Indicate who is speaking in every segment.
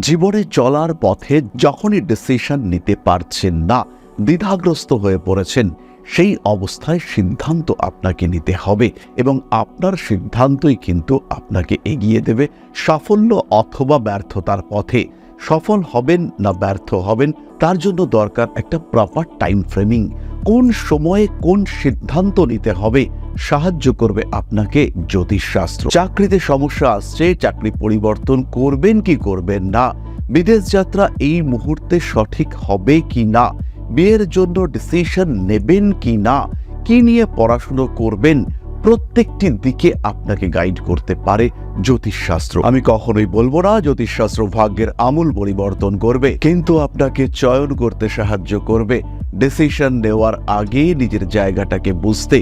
Speaker 1: জীবনে চলার পথে যখনই ডিসিশন নিতে পারছেন না, দ্বিধাগ্রস্ত হয়ে পড়েছেন, সেই অবস্থায় সিদ্ধান্ত আপনাকে নিতে হবে এবং আপনার সিদ্ধান্তই কিন্তু আপনাকে এগিয়ে দেবে। সাফল্য অথবা ব্যর্থতার পথে সফল হবেন না ব্যর্থ হবেন, তার জন্য দরকার একটা প্রপার টাইম ফ্রেমিং কোন সময়ে কোন সিদ্ধান্ত নিতে হবে, সাহায্য করবে আপনাকে জ্যোতিষশাস্ত্র। চাকরিতে সমস্যা আসছে, চাকরি পরিবর্তন করবেন কি করবেন না, বিদেশ যাত্রা এই মুহূর্তে সঠিক হবে কি না, বিয়ের জন্য ডিসিশন নেবেন কি না, কি নিয়ে পড়াশুনো করবেন, প্রত্যেকটি দিকে আপনাকে গাইড করতে পারে জ্যোতিষশাস্ত্র। আমি কখনোই বলব না, জ্যোতিষশাস্ত্র ভাগ্যের আমূল পরিবর্তন করবে, কিন্তু আপনাকে চয়ন করতে সাহায্য করবে ডিসিশন নেওয়ার আগে নিজের জায়গাটাকে বুঝতে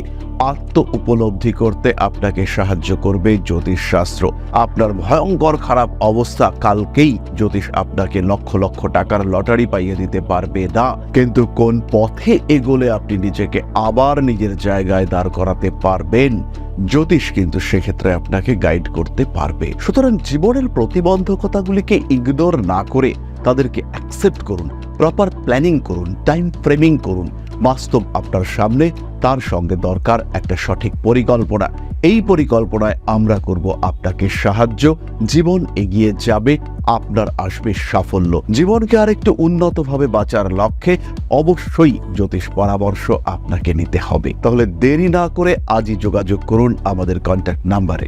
Speaker 1: আত্ম উপলব্ধি করতে আপনাকে সাহায্য করবে জ্যোতিষশাস্ত্র। আপনার ভয়ঙ্কর খারাপ অবস্থা কালকেই জ্যোতিষ আপনাকে লক্ষ লক্ষ টাকার লটারি পাইয়ে দিতে পারবে না। কিন্তু কোন পথে এগোলে আপনি নিজেকে আবার নিজের জায়গায় দাঁড় করাতে পারবেন, জ্যোতিষ কিন্তু সেক্ষেত্রে আপনাকে গাইড করতে পারবে। সুতরাং জীবনের প্রতিবন্ধকতাগুলিকে ইগনোর না করে তাদেরকে অ্যাকসেপ্ট করুন প্রপার প্ল্যানিং করুন টাইম ফ্রেমিং করুন। বাস্তব আপনার সামনে, তার সঙ্গে দরকার একটা সঠিক পরিকল্পনা। এই পরিকল্পনায় আমরা করব আপনাকে সাহায্য। জীবন এগিয়ে যাবে, আপনার আসবে সাফল্য। জীবনকে আরেকটু উন্নতভাবে বাঁচার লক্ষ্যে অবশ্যই জ্যোতিষ পরামর্শ আপনাকে নিতে হবে। তাহলে দেরি না করে আজই যোগাযোগ করুন আমাদের কন্ট্যাক্ট নাম্বারে